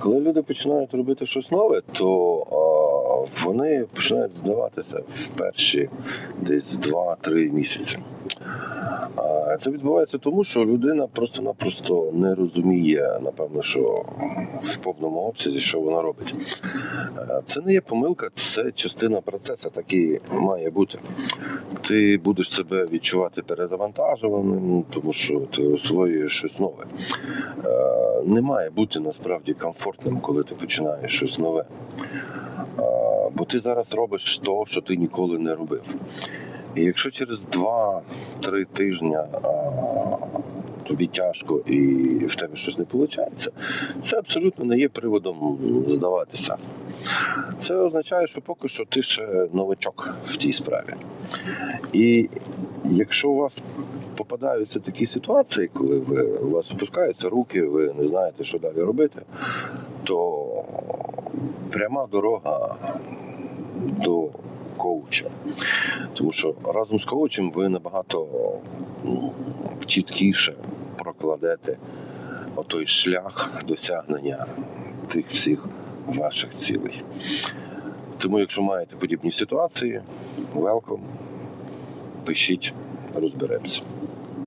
Коли люди починають робити щось нове, то а, вони починають здаватися в перші десь 2-3 місяці. А, Це відбувається тому, що людина просто-напросто не розуміє, напевно, що в повному обсязі, що вона робить. Це не є помилка, це частина процесу, так і має бути. Ти будеш себе відчувати перезавантажуваним, тому що ти освоюєш щось нове. Не має бути насправді комфортним, коли ти починаєш щось нове. Бо ти зараз робиш того, що ти ніколи не робив. І якщо через 2-3 тижні тобі тяжко і в тебе щось не виходить, це абсолютно не є приводом здаватися. Це означає, що поки що ти ще новачок в тій справі. І якщо у вас попадаються такі ситуації, коли ви, у вас опускаються руки, ви не знаєте, що далі робити, то пряма дорога до коуча. Тому що разом з коучем ви набагато ну, чіткіше прокладете отой шлях досягнення тих всіх ваших цілей. Тому, якщо маєте подібні ситуації, welcome, пишіть, розберемося.